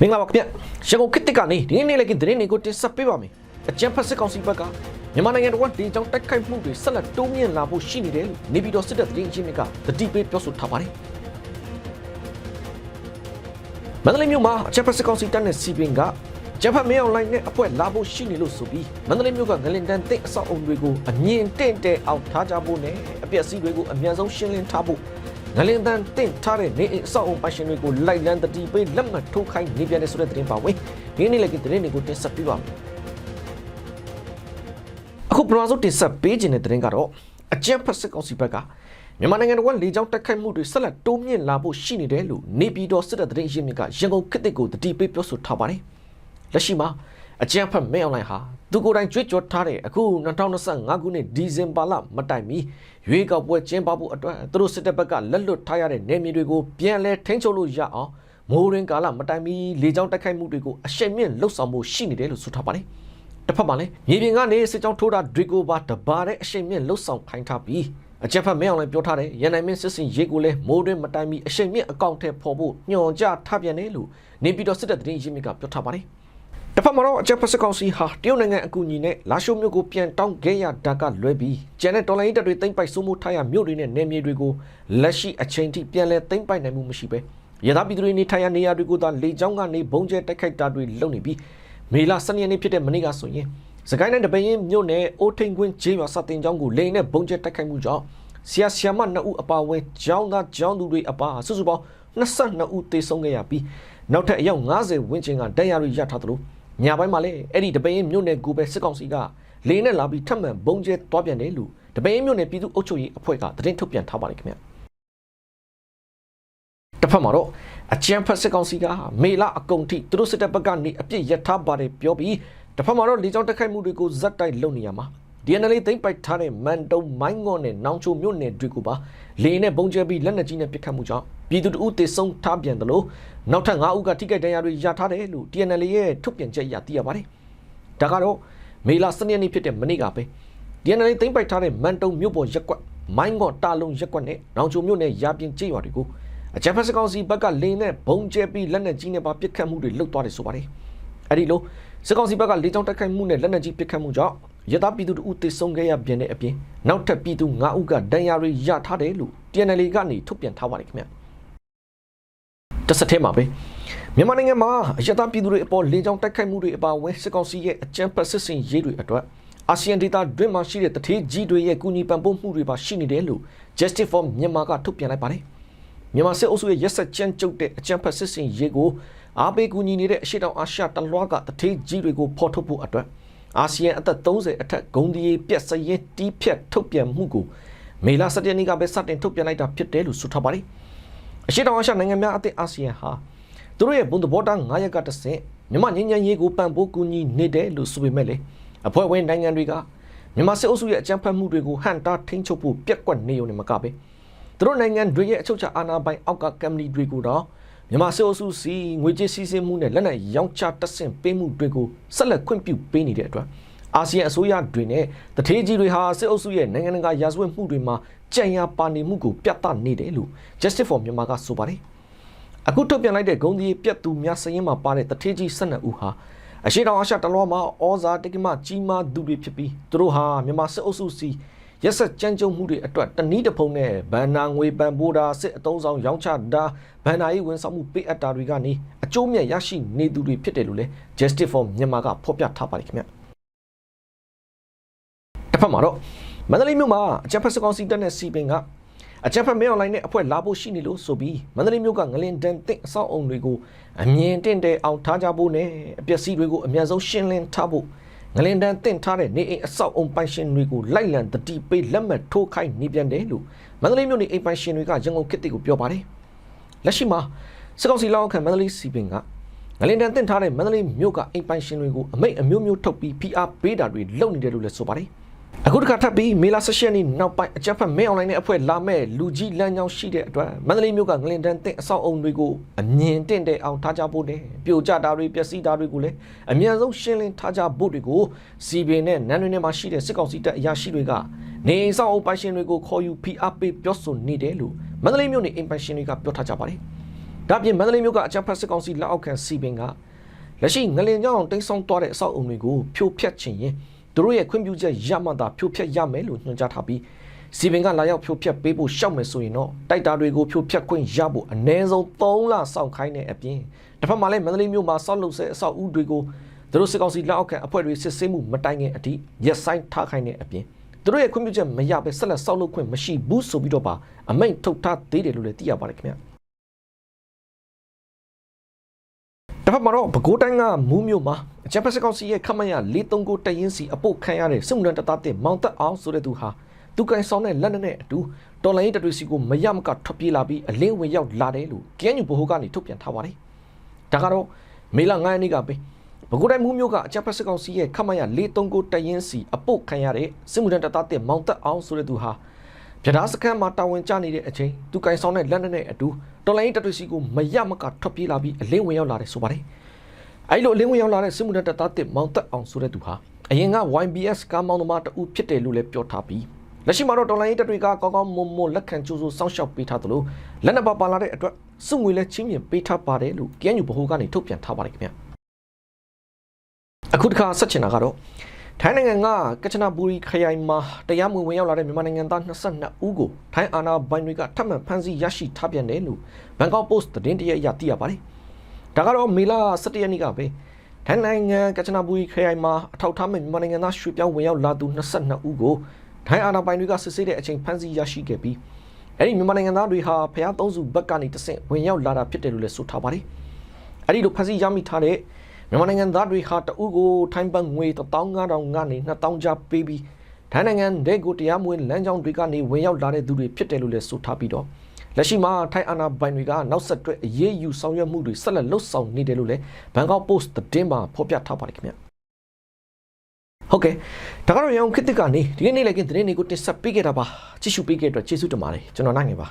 မင်္ဂလာပါခင်ဗျရန်ကုန်ခေတ်တစ်ကနေဒီနေ့နေ့လည်းကသတင်းတွေကိုတင်ဆက်ပေးပါမယ်အကြံဖတ်စစ်ကောင်စီဘက်ကမြန်မာနိုင်ငံတော်ကဒီကြောင့်တိုက်ခိုက်မှုတွေဆက်လက်တိုးမြင့်လာဖို့ရှိနေတယ်လို့နေပြည်တော်စစ်တပ်သတင်းချင်းတွေကတတိပေးပြောဆိုထားပါတယ်မန္တလေးမြို့မှာအကြံဖတ်စစ်ကောင်စီတပ်နဲ့စီပင်ကဂျပန်မင်းအွန်လိုင်းနဲ့အဖွဲ့လာဖို့ရှိနေလို့ဆိုပြီးမန္တလေးမြို့ကငလင်တန်တဲ့အဆောက်အုံတွေကိုအမြင့်တင့်တဲ့အောင်ထားကြဖို့နဲ့အပျက်စီးတွေကိုအမြန်ဆုံးရှင်းလင်းထားဖို့ ငလင်တန်တင့်ထားတဲ့နေအိမ်အဆောက်အုံပိုင်ရှင်တွေကိုလိုက်လံတတိပေးလက်မှတ်ထိုးခိုင်းနေပြန်တဲ့ဆိုတဲ့သတင်းပါဝင်ဒီနေ့လည်းကသတင်းတွေကိုတင်ဆက်ပေးပါမယ်အခုပထမဆုံးတင်ဆက်ပေးခြင်းတဲ့သတင်းကတော့အကြံဖတ်စစ်ကောင်စီဘက်ကမြန်မာနိုင်ငံတော်ကလေကြောင်းတက်ခိုက်မှုတွေဆက်လက်တိုးမြင့်လာဖို့ရှိနေတယ်လို့နေပြည်တော်စစ်တပ်သတင်းရင်းမြစ်ကရန်ကုန်ခေတ်ကိုတတိပေးပြောဆိုထားပါတယ်လက်ရှိမှာ အကြံဖတ်မဲအွန်လိုင်းဟာသူကိုယ်တိုင်ကြွေးကြော်ထားတဲ့အခု2025ခုနှစ်ဒီဇင်ဘာလမတိုင်မီရွေးကောက်ပွဲကျင်းပဖို့အတွက်သူတို့စစ်တပ်ဘက်ကလက်လွတ်ထားရတဲ့နေမြေတွေကိုပြန်လဲထိန်းချုပ်လို့ရအောင်မိုးရင်းကာလမတိုင်မီလေကြောင်းတက်ခိုက်မှုတွေကိုအရှိန်မြင့်လှုပ်ဆောင်မှုရှိနေတယ်လို့ဆိုထားပါတယ်တစ်ဖက်မှာလည်းမြေပြင်ကနေစစ်ကြောင်းထိုးတာတွေကိုပါတပါတဲ့အရှိန်မြင့်လှုပ်ဆောင်ခိုင်းထားပြီးအချက်ဖက်မဲအောင်လည်းပြောထားတယ်ရန်နိုင်မင်းစစ်စင်ရေးကိုလည်းမိုးတွင်းမတိုင်မီအရှိန်မြင့်အကောင့်ထဲပေါ်ဖို့ညွှန်ကြားထားပြန်တယ်လို့နေပြည်တော်စစ်တပ်သတင်းရင်းမြစ်ကပြောထားပါတယ် တစ်ဖက်မှာတော့အချက်ဖက်စစ်ကောင်စီဟာတရုတ်နိုင်ငံအကူအညီနဲ့လာရှိုးမြို့ကိုပြန်တောင်းခဲ့ရတာကလွဲပြီးကျန်တဲ့တော်လိုင်းတပ်တွေသိမ့်ပိုက်စိုးမိုးထားရမြို့တွေနဲ့နယ်မြေတွေကိုလက်ရှိအချိန်ထိပြန်လဲသိမ့်ပိုက်နိုင်မှုမရှိပဲရသပြည်သူတွေနေထိုင်ရနေရာတွေကိုသာလေကြောင်းကနေဘုံကျဲတိုက်ခိုက်တာတွေလုပ်နေပြီးမေလ12ရက်နေ့ဖြစ်တဲ့မနေ့ကဆိုရင်စကိုင်းတိုင်းတပင်းရင်မြို့နယ်အိုးထိန်ကွင်းကျေးရွာစတင်ကျောင်းကိုလေနဲ့ဘုံကျဲတိုက်ခိုက်မှုကြောင့်ဆရာဆရာမ2ဦးအပါအဝင်ကျောင်းသားကျောင်းသူတွေအပါစုစုပေါင်း22ဦးသေဆုံးခဲ့ရပြီးနောက်ထပ်အယောက်90ဝန်းကျင်ကဒဏ်ရာတွေရထားသလို ညပိုင်းမှာလည်းအဲ့ဒီတပင်းမြို့နယ်ကိုပဲစစ်ကောင်စီကလေနဲ့လာပြီးထပ်မံဘုံကျဲတွားပြန်တယ်လို့တပင်းမြို့နယ်ပြည်သူ့အုပ်ချုပ်ရေးအဖွဲ့ကသတင်းထုတ်ပြန်ထားပါတယ်ခင်ဗျတစ်ဖက်မှာတော့အကြံဖက်စစ်ကောင်စီကမေလအကုန်ထိသူတို့စစ်တပ်ဘက်ကနေအပြစ်ရထားပါတယ်ပြောပြီးတစ်ဖက်မှာတော့လေကြောင်းတက်ခိုက်မှုတွေကိုဇက်တိုက်လုပ်နေရမှာ DNL သိမ့်ပိုက်ထားတဲ့မန်တုံမိုင်းငေါ့နဲ့နောင်ချိုမြို့နယ်တွေကိုပါလေနဲ့ဘုံကျဲပြီးလက်နက်ကြီးနဲ့ပစ်ခတ်မှုကြောင့်ပြည်သူတအုပ်တေဆုံးထားပြန်တယ်လို့နောက်ထပ်9ဦးကထိခိုက်ဒဏ်ရာတွေရထားတယ်လို့ DNL ရဲ့ထုတ်ပြန်ချက်အရသိရပါတယ်။ဒါကတော့မေလ12ရက်နေ့ဖြစ်တဲ့မနေ့ကပဲ DNL သိမ့်ပိုက်ထားတဲ့မန်တုံမြို့ပေါ်ရက်ကွက်မိုင်းငေါ့တာလုံးရက်ကွက်နဲ့နောင်ချိုမြို့နယ်ရာပြင်ကျေးရွာတွေကိုအကြမ်းဖက်စကောင်စီဘက်ကလေနဲ့ဘုံကျဲပြီးလက်နက်ကြီးနဲ့ပါပစ်ခတ်မှုတွေလုပ်သွားတယ်ဆိုပါတယ်။အဲဒီလိုစစ်ကောင်စီဘက်ကလေကြောင်းတိုက်ခိုက်မှုနဲ့လက်နက်ကြီးပစ်ခတ်မှုကြောင့် ရသပြည်သူတို့ဦးသေဆုံးခဲ့ရပြန်တဲ့အပြင်နောက်ထပ်ပြည်သူ9ဦးကဒဏ်ရာတွေရထားတယ်လို့ TNL ကနေထုတ်ပြန်ထားပါတယ်ခင်ဗျ။တစ်ဆက်တည်းမှာပဲမြန်မာနိုင်ငံမှာရသပြည်သူတွေအပေါ်လေကြောင်းတိုက်ခိုက်မှုတွေအပါအဝင်စစ်ကောင်စီရဲ့အကြမ်းဖက်စစ်စင်ရေးတွေအတွက်အာဆီယံဒေသတွင်းမှာရှိတဲ့တထေးကြီးတွေရဲ့ကူညီပံ့ပိုးမှုတွေပါရှိနေတယ်လို့ Justice for Myanmar ကထုတ်ပြန်လိုက်ပါတယ်။မြန်မာစစ်အုပ်စုရဲ့ရက်ဆက်ကြမ်းကြုတ်တဲ့အကြမ်းဖက်စစ်စင်ရေးကိုအားပေးကူညီနေတဲ့အရှိတောင်အာရှတလွှားကတထေးကြီးတွေကိုဖော်ထုတ်ဖို့အတွက် အာဆီယံအသက်30အထက်ဂုံဒီပြက်စရင်တီးဖြတ်ထုတ်ပြန်မှုကိုမေလ17ရက်နေ့ကပဲစတင်ထုတ်ပြန်လိုက်တာဖြစ်တယ်လို့ဆိုထားပါတယ်။အရှိတောင်အာရှနိုင်ငံများအသင်းအာဆီယံဟာသူတို့ရဲ့ဘုံသဘောထား9ရက်ကတဆင့်မြန်မာငြိမ်းချမ်းရေးကိုပံ့ပိုးကူညီနေတယ်လို့ဆိုပေမဲ့လေအဖွဲ့ဝင်နိုင်ငံတွေကမြန်မာစစ်အုပ်စုရဲ့အကြမ်းဖက်မှုတွေကိုဟန်တာထိန်းချုပ်ဖို့ပြက်ကွက်နေုံနဲ့မကပဲသူတို့နိုင်ငံတွေရဲ့အချုပ်ချာအာဏာပိုင်အောက်ကကမ်ပဏီတွေကိုတော့ မြန်မာစစ်အုပ်စုစီငွေကြေးစည်းစိမ်မှုနဲ့လက်နက်ရောင်းချတက်ဆင့်ပေးမှုတွေကိုဆက်လက်ခွင့်ပြုပေးနေတဲ့အတွက်အာဆီယံအစိုးရတွေနဲ့တထေးကြီးတွေဟာစစ်အုပ်စုရဲ့နိုင်ငံတကာရာဇဝတ်မှုတွေမှာကြံရပါနေမှုကိုပြသနေတယ်လို့ Justice for Myanmar ကဆိုပါတယ်။အခုထုတ်ပြန်လိုက်တဲ့ဂုံဒီပြတ်သူများစရင်မှာပါတဲ့တထေးကြီး12ဦးဟာအရှိတောင်အာရှတလွှားမှာဩဇာတကိမကြီးမားသူတွေဖြစ်ပြီးသူတို့ဟာမြန်မာစစ်အုပ်စုစီ ရက်ဆက်ကြမ်းကြုတ်မှုတွေအတွက်တနည်းတစ်ဖုံနဲ့ဗန်နာငွေပန်ပိုးတာစစ်အုံဆောင်ရောင်းချတာဗန်နာရေးဝန်ဆောင်မှုပေးအပ်တာတွေကနေအကျိုးမြတ်ရရှိနေသူတွေဖြစ်တယ်လို့လည်း Justice for Myanmar ကဖော်ပြထားပါတယ်ခင်ဗျတစ်ဖက်မှာတော့မန္တလေးမြို့မှာအကြံဖက်စကောင်စီတပ်နဲ့စီပင်ကအကြံဖက်မဲအွန်လိုင်းနဲ့အဖွဲ့လာဖို့ရှိနေလို့ဆိုပြီးမန္တလေးမြို့ကငလင်တန်တဲ့အဆောက်အုံတွေကိုအမြင်တင့်တဲ့အောင်ထားကြဖို့နဲ့အပျက်စီးတွေကိုအများဆုံးရှင်းလင်းထားဖို့ ငလင်တန်တင့်ထားတဲ့နေအိမ်အဆောက်အုံပိုင်ရှင်တွေကိုလိုက်လံတတိပေးလက်မှတ်ထိုးခိုင်းနေပြန်တယ်လို့မန္တလေးမြို့နေအိမ်ပိုင်ရှင်တွေကရန်ကုန်ခေတ်တိကိုပြောပါတယ်လက်ရှိမှာစကောက်စီလောက်ခံမန္တလေးစီပင်ကငလင်တန်တင့်ထားတဲ့မန္တလေးမြို့ကအိမ်ပိုင်ရှင်တွေကိုအမိတ်အမျိုးမျိုးထုတ်ပြီး PR ပေးတာတွေလုပ်နေတယ်လို့လည်းဆိုပါတယ် အခုတစ်ခါထပ်ပြီးမေလာ16ရက်နေ့နောက်ပိုင်းအကြမ်းဖက်မဲအွန်လိုင်းနဲ့အဖွဲ့လာမဲ့လူကြီးလမ်းကြောင်းရှိတဲ့အတွက်မန္တလေးမြို့ကငလင်တန်းတဲ့အဆောက်အုံတွေကိုအမြင်တင့်တဲ့အောင်ထားကြဖို့နဲ့ပြိုကျတာတွေပျက်စီးတာတွေကိုလည်းအမြန်ဆုံးရှင်းလင်းထားကြဖို့တွေကိုစီပင်နဲ့နန်းတွင်ထဲမှာရှိတဲ့စစ်ကောင်စီတပ်အရာရှိတွေကနေအိမ်ဆောက်အုံပိုင်ရှင်တွေကိုခေါ်ယူဖိအားပေးပြောဆိုနေတယ်လို့မန္တလေးမြို့နေအိမ်ပိုင်ရှင်တွေကပြောထားကြပါတယ်ဒါပြင်မန္တလေးမြို့ကအကြံဖတ်စစ်ကောင်စီလက်အောက်ခံစီပင်ကလက်ရှိငလင်ကြောင်တိန်းဆောင်သွားတဲ့အဆောက်အုံတွေကိုဖြိုဖျက်ခြင်းရင် သူတို့ရဲ့ခွင့်ပြုချက်ရမှသာဖြိုဖျက်ရမယ်လို့ညွှန်ကြားထားပြီးစီပင်ကလာရောက်ဖြိုဖျက်ပေးဖို့ရှောက်မယ်ဆိုရင်တော့တိုက်တာတွေကိုဖြိုဖျက်ခွင့်ရဖို့အနည်းဆုံး3လစောင့်ခိုင်းတဲ့အပြင်တစ်ဖက်မှာလည်းမန္တလေးမြို့မှာစောက်လုပ်ဆဲအဆောက်အဦတွေကိုသူတို့စစ်ကောင်စီလက်အောက်ခံအဖွဲ့တွေစစ်ဆေးမှုမတိုင်ခင်အထိရက်ဆိုင်ထားခိုင်းတဲ့အပြင်သူတို့ရဲ့ခွင့်ပြုချက်မရဘဲဆက်လက်စောက်လုပ်ခွင့်မရှိဘူးဆိုပြီးတော့ပါအမိန့်ထုတ်ထားသေးတယ်လို့လည်းသိရပါတယ်ခင်ဗျာတစ်ဖက်မှာတော့ပဲခူးတိုင်းကမူးမြို့မှာ အကြံဖက်စစ်ကောင်စီရဲ့ခမရ439တရင်စီအပုတ်ခံရတဲ့စစ်မှုထမ်းတပ်သားတဲ့မောင်သက်အောင်ဆိုတဲ့သူဟာသူကန်ဆောင်တဲ့လက်နက်နဲ့အတူတော်လိုင်းတတွေစီကိုမရမကထွက်ပြေးလာပြီးအလင်းဝင်ရောက်လာတယ်လို့ကဲညူဘိုဟိုကနေထုတ်ပြန်ထားပါတယ်ဒါကတော့မေလ9ရက်နေ့ကပဲပဲခူးတိုင်းမူးမြို့ကအကြံဖက်စစ်ကောင်စီရဲ့ခမရ439တရင်စီအပုတ်ခံရတဲ့စစ်မှုထမ်းတပ်သားတဲ့မောင်သက်အောင်ဆိုတဲ့သူဟာပြဒါစခန်းမှာတာဝန်ကျနေတဲ့အချိန်သူကန်ဆောင်တဲ့လက်နက်နဲ့အတူတော်လိုင်းတတွေစီကိုမရမကထွက်ပြေးလာပြီးအလင်းဝင်ရောက်လာတယ်ဆိုပါတယ် အဲ့လိုအလင်းဝင်ရောက်လာတဲ့စစ်မှုထမ်းတပ်သားတစ်မောင်သက်အောင်ဆိုတဲ့သူဟာအရင်က YBS ကားမောင်းသမားတဦးဖြစ်တယ်လို့လည်းပြောထားပြီးလက်ရှိမှာတော့တော်လိုင်းရေးတပ်တွေကကောင်းကောင်းမွန်မွန်လက်ခံကြိုးစိုးစောင့်ရှောက်ပေးထားသလိုလက်နက်ပါပါလာတဲ့အတွက်စုငွေလည်းချင်းမြင်ပေးထားပါတယ်လို့ KNU ဗဟိုကနေထုတ်ပြန်ထားပါတယ်ခင်ဗျအခုတစ်ခါဆက်ချင်တာကတော့ထိုင်းနိုင်ငံကကချနာဘူရီခရိုင်မှာတရားမဝင်ဝင်ရောက်လာတဲ့မြန်မာနိုင်ငံသား22ဦးကိုထိုင်းအာဏာပိုင်တွေကထပ်မံဖမ်းဆီးရရှိထားပြန်တယ်လို့ဘန်ကောက်ပို့စ်သတင်းတရက်အရသိရပါတယ် ဒါကတော့မေလ17ရက်နေ့ကပဲထိုင်းနိုင်ငံကချနာဘူရီခရိုင်မှာအထောက်ထားမဲ့မြန်မာနိုင်ငံသားရွှေ့ပြောင်းဝင်ရောက်လာသူ22ဦးကိုထိုင်းအာဏာပိုင်တွေကစစ်ဆေးတဲ့အချိန်ဖမ်းဆီးရရှိခဲ့ပြီးအဲ့ဒီမြန်မာနိုင်ငံသားတွေဟာဖျားသုံးစုဘက်ကနေတဆင့်ဝင်ရောက်လာတာဖြစ်တယ်လို့လည်းဆိုထားပါတယ်။အဲ့ဒီလိုဖမ်းဆီးရမိထားတဲ့မြန်မာနိုင်ငံသားတွေဟာတအုပ်ကိုထိုင်းဘတ်ငွေ15000ကနေ2000ကျပ်ပေးပြီးထိုင်းနိုင်ငံဒဲကိုတရားမဝင်လမ်းကြောင်းတွေကနေဝင်ရောက်လာတဲ့သူတွေဖြစ်တယ်လို့လည်းဆိုထားပြီးတော့ လက်ရှိမှာထိုင်းအာဏာပိုင်တွေကနောက်ဆက်တွဲအရေးယူဆောင်ရွက်မှုတွေဆက်လက်လှုပ်ဆောင်နေတယ်လို့လည်းဘန်ကောက်ပို့စ်သတင်းမှာဖော်ပြထားပါတယ်ခင်ဗျဟုတ်ကဲ့ဒါကတော့ရအောင်ခေတ်သစ်ကနေဒီကနေ့လည်းကသတင်းတွေကိုတင်ဆက်ပေးခဲ့တာပါကြည့်ရှုပေးခဲ့တဲ့အတွက်ကျေးဇူးတင်ပါတယ်ကျွန်တော်နိုင်ငယ်ပါ